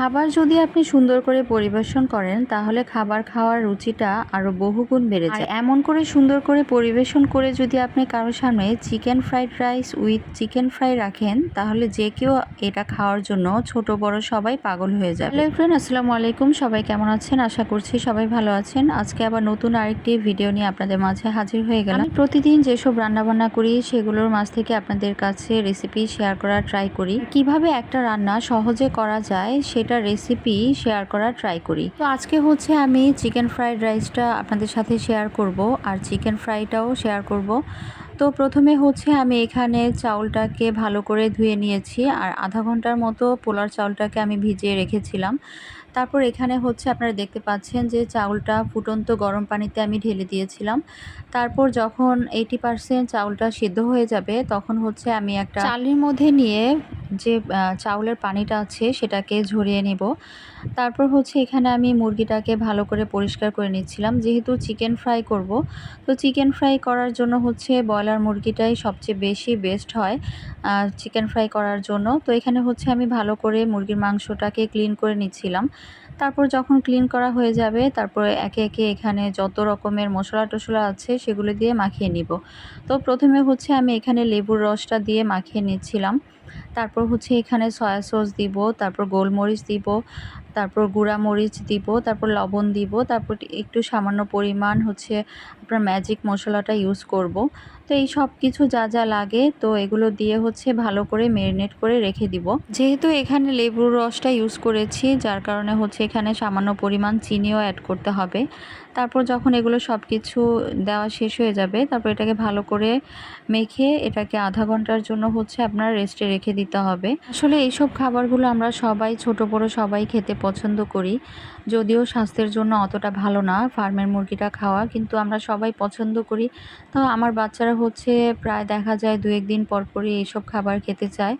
খাবার যদি আপনি সুন্দর করে পরিবেশন করেন তাহলে খাবার খাওয়ার রুচিটা আরও বহুগুণ বেড়ে যায়। এমন করে সুন্দর করে পরিবেশন করে যদি আপনি কারোর সামনে chicken fried rice with chicken fry রাখেন তাহলে যে কেউ এটা খাওয়ার জন্য ছোট বড় সবাই পাগল হয়ে যাবে। হ্যালো ফ্রেন্ড আসসালামু আলাইকুম। সবাই কেমন আছেন? আশা করছি সবাই ভালো আছেন। আজকে আবার নতুন আরেকটি ভিডিও নিয়ে আপনাদের মাঝে হাজির হয়ে গেলাম। প্রতিদিন যেসব রান্নাবান্না করি সেগুলোর মাঝ থেকে আপনাদের কাছে রেসিপি শেয়ার করার ট্রাই করি। কীভাবে একটা রান্না সহজে করা যায় সেটা রেসিপি শেয়ার করার ট্রাই করি। তো আজকে হচ্ছে আমি চিকেন ফ্রাইড রাইসটা আপনাদের সাথে শেয়ার করব আর চিকেন ফ্রাইটাও শেয়ার করব। তো প্রথমে হচ্ছে আমি এখানে চাউলটাকে ভালো করে ধুয়ে নিয়েছি আর আধা ঘণ্টার মতো পোলার চাউলটাকে আমি ভিজিয়ে রেখেছিলাম। তারপর এখানে হচ্ছে আপনারা দেখতে পাচ্ছেন যে চাউলটা ফুটন্ত গরম পানিতে আমি ঢেলে দিয়েছিলাম। তারপর যখন এইটি পারসেন্ট চাউলটা সিদ্ধ হয়ে যাবে, তখন হচ্ছে আমি একটা চালের মধ্যে নিয়ে যে চাউলের পানিটা আছে সেটাকে ঝরিয়ে নেব। তারপর হচ্ছে এখানে আমি মুরগিটাকে ভালো করে পরিষ্কার করে নিচ্ছিলাম। যেহেতু চিকেন ফ্রাই করব, তো চিকেন ফ্রাই করার জন্য হচ্ছে ব্রয়লার মুরগিটাই সবচেয়ে বেশি বেস্ট হয় চিকেন ফ্রাই করার জন্য। তো এখানে হচ্ছে আমি ভালো করে মুরগির মাংসটাকে ক্লিন করে নিচ্ছিলাম। তারপর যখন ক্লিন করা হয়ে যাবে, তারপরে একে একে এখানে যত রকমের মশলা টশলা আছে সেগুলো দিয়ে মাখিয়ে নিব। তো প্রথমে হচ্ছে আমি এখানে লেবুর রসটা দিয়ে মাখিয়ে নিচ্ছিলাম। তারপর হচ্ছে এখানে সয়া সস দিব, তারপর গোলমরিচ দিব তারপর গুঁড়া মরিচ দিব, তারপর লবণ দিব, তারপর একটু সামান্য পরিমাণ হচ্ছে আপনার ম্যাজিক মশলাটা ইউজ করব। তো এই সব কিছু যা যা লাগে, তো এগুলো দিয়ে হচ্ছে ভালো করে মেরিনেট করে রেখে দিব। যেহেতু এখানে লেবুর রসটা ইউজ করেছি, যার কারণে হচ্ছে এখানে সামান্য পরিমাণ চিনিও অ্যাড করতে হবে। তারপর যখন এগুলো সব কিছু দেওয়া শেষ হয়ে যাবে, তারপর এটাকে ভালো করে মেখে এটাকে আধা ঘণ্টার জন্য হচ্ছে আপনার রেস্টে রেখে দিতে হবে। আসলে এইসব খাবারগুলো আমরা সবাই, ছোট বড় সবাই খেতে পছন্দ করি। যদিও স্বাস্থ্যের জন্য অতটা ভালো না ফার্মের মুরগিটা খাওয়া, কিন্তু আমরা সবাই পছন্দ করি। তো আমার বাচ্চারা হচ্ছে প্রায় দেখা যায় দু একদিন পরপরই এইসব খাবার খেতে চায়।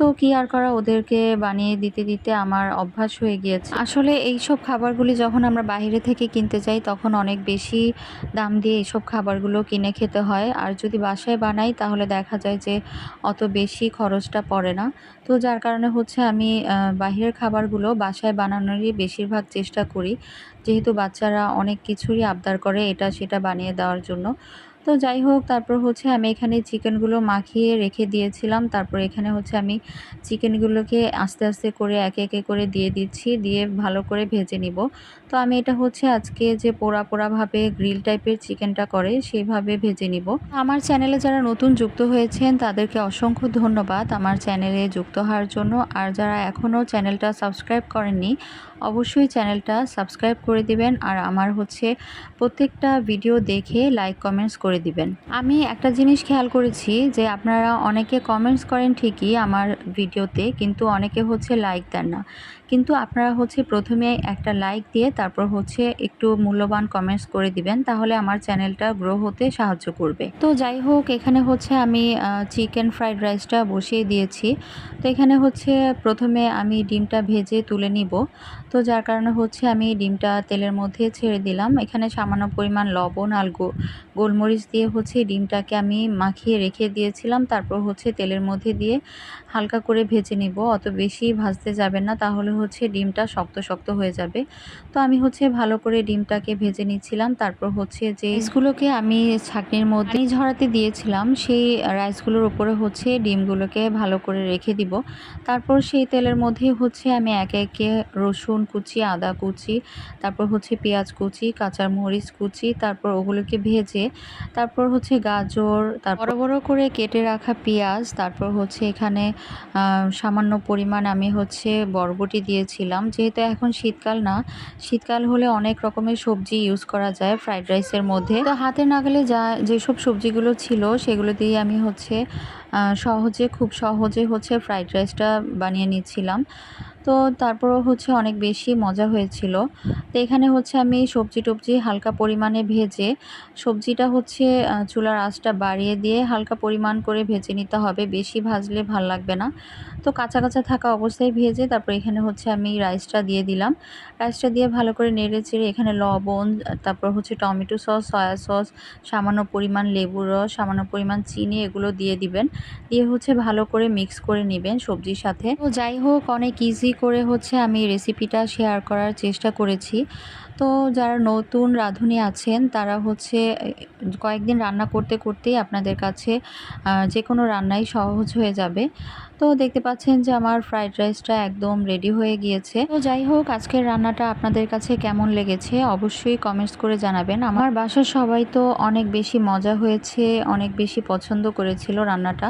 তো কি আর করা? ওদেরকে বানিয়ে দিতে দিতে আমার অভ্যাস হয়ে গিয়েছে। আসলে এই সব খাবারগুলি যখন আমরা বাইরে থেকে কিনতে যাই, তখন অনেক বেশি দাম দিয়ে এইসব খাবারগুলো কিনে খেতে হয়। আর যদি বাসায় বানাই, তাহলে দেখা যায় যে অত বেশি খরচটা পড়ে না। তো যার কারণে হচ্ছে আমি বাহিরের খাবারগুলো বাসায় বানানোরই বেশিরভাগ চেষ্টা করি। যেহেতু বাচ্চারা অনেক কিছুরই আবদার করে এটা, সেটা বানিয়ে দেওয়ার জন্য। তো যাই হোক, তারপর হচ্ছে আমি এখানে চিকেনগুলো মাখিয়ে রেখে দিয়েছিলাম। তারপর এখানে হচ্ছে আমি চিকেনগুলোকে আস্তে আস্তে করে একে একে করে দিয়ে দিচ্ছি, দিয়ে ভালো করে ভেজে নিব। তো আমি এটা হচ্ছে আজকে যে পোড়া পোড়াভাবে গ্রিল টাইপের চিকেনটা করে সেইভাবে ভেজে নিব। আমার চ্যানেলে যারা নতুন যুক্ত হয়েছেন, তাদেরকে অসংখ্য ধন্যবাদ আমার চ্যানেলে যুক্ত হওয়ার জন্য। আর যারা এখনও চ্যানেলটা সাবস্ক্রাইব করেননি অবশ্যই চ্যানেলটা সাবস্ক্রাইব করে দিবেন আর আমার হচ্ছে প্রত্যেকটা ভিডিও দেখে লাইক কমেন্টস করে দিবেন। আমি একটা জিনিস খেয়াল করেছি যে আপনারা অনেকে কমেন্টস করেন ঠিকই আমার ভিডিওতে কিন্তু অনেকে হচ্ছে লাইক দেন না। কিন্তু আপনারা হচ্ছে প্রথমে একটা লাইক দিয়ে তারপর হচ্ছে একটু মূল্যবান কমেন্টস করে দিবেন, তাহলে আমার চ্যানেলটা গ্রো হতে সাহায্য করবে। তো যাই হোক, এখানে হচ্ছে আমি চিকেন ফ্রাইড রাইসটা বসিয়ে দিয়েছি। তো এখানে হচ্ছে প্রথমে আমি ডিমটা ভেজে তুলে নিব। তো যার কারণে হচ্ছে আমি ডিমটা তেলের মধ্যে ছেড়ে দিলাম। এখানে সামান্য পরিমাণ লবণ আর গোলমরিচ দিয়ে হচ্ছে ডিমটাকে আমি মাখিয়ে রেখে দিয়েছিলাম। তারপর হচ্ছে তেলের মধ্যে দিয়ে হালকা করে ভেজে নিব। অত বেশি ভাজতে যাবেন না, তাহলে হচ্ছে ডিমটা শক্ত শক্ত হয়ে যাবে। তো আমি হচ্ছে ভালো করে ডিমটাকে ভেজে নিচ্ছিলাম। তারপর হচ্ছে যে রাইসগুলোকে আমি ছাকনির মধ্যে ঝরাতে দিয়েছিলাম, সেই রাইসগুলোর উপরে হচ্ছে ডিমগুলোকে ভালো করে রেখে দিব। তারপর সেই তেলের মধ্যে হচ্ছে আমি একে একে রসুন কুচি, আদা কুচি, তারপর হচ্ছে পেঁয়াজ কুচি, কাঁচা মরিচ কুচি, তারপর ওগুলোকে ভেজে, তারপর হচ্ছে গাজর, তারপর বড় বড় করে কেটে রাখা পেঁয়াজ, তারপর হচ্ছে এখানে সামান্য পরিমাণ আমি হচ্ছে বরবটি দিয়েছিলাম। যেহেতু এখন শীতকাল না, শীতকাল হলে অনেক রকমের সবজি ইউজ করা যায় ফ্রাইড রাইসের মধ্যে। তো হাতে নাগালে যা, যেসব সবজিগুলো ছিল, সেগুলো দিয়ে আমি হচ্ছে সহজে, খুব সহজে হচ্ছে ফ্রাইড রাইসটা বানিয়ে নিচ্ছিলাম। তো তারপরও হচ্ছে অনেক বেশি মজা হয়েছিল। তো এখানে হচ্ছে আমি সবজি টবজি হালকা পরিমাণে ভেজে, সবজিটা হচ্ছে চুলার আঁচটা বাড়িয়ে দিয়ে হালকা পরিমাণ করে ভেজে নিতে হবে। বেশি ভাজলে ভালো লাগবে না। তো কাঁচা কাঁচা থাকা অবস্থায় ভেজে তারপর এখানে হচ্ছে আমি রাইসটা দিয়ে দিলাম। রাইসটা দিয়ে ভালো করে নেড়ে চেড়ে এখানে লবণ, তারপর হচ্ছে টমেটো সস সয়া সস, সামান্য পরিমাণ লেবুর রস, সামান্য পরিমাণ চিনি এগুলো দিয়ে দিবেন। দিয়ে হচ্ছে ভালো করে মিক্স করে নেবেন সবজির সাথে। তো যাই হোক, অনেক ইজি করে হচ্ছে আমি রেসিপিটা শেয়ার করার চেষ্টা করেছি। তো যারা নতুন রাঁধুনি আছেন, তারা হচ্ছে, কয়েকদিন রান্না করতে করতেই আপনাদের কাছে যে কোনো রান্নাই সহজ হয়ে যাবে। তো দেখতে পাচ্ছেন যে আমার ফ্রাইড রাইসটা একদম রেডি হয়ে গিয়েছে। তো যাই হোক, আজকের রান্নাটা আপনাদের কাছে কেমন লেগেছে অবশ্যই কমেন্টস করে জানাবেন। আমার বাসার সবাই তো অনেক বেশি মজা হয়েছে, অনেক বেশি পছন্দ করেছিল রান্নাটা।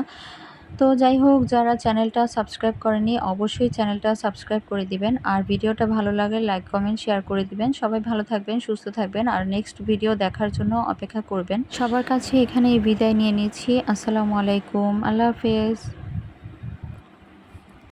তো যাই হোক, যারা চ্যানেলটা সাবস্ক্রাইব করেনি, অবশ্যই চ্যানেলটা সাবস্ক্রাইব করে দিবেন। আর ভিডিওটা ভালো লাগে, লাইক, কমেন্ট, শেয়ার করে দিবেন। সবাই ভালো থাকবেন, সুস্থ থাকবেন। আর নেক্সট ভিডিও দেখার জন্য অপেক্ষা করবেন। সবার কাছে এখানে বিদায় নিয়ে নিচ্ছি। আসসালামু আলাইকুম। আল্লাহ হাফেজ।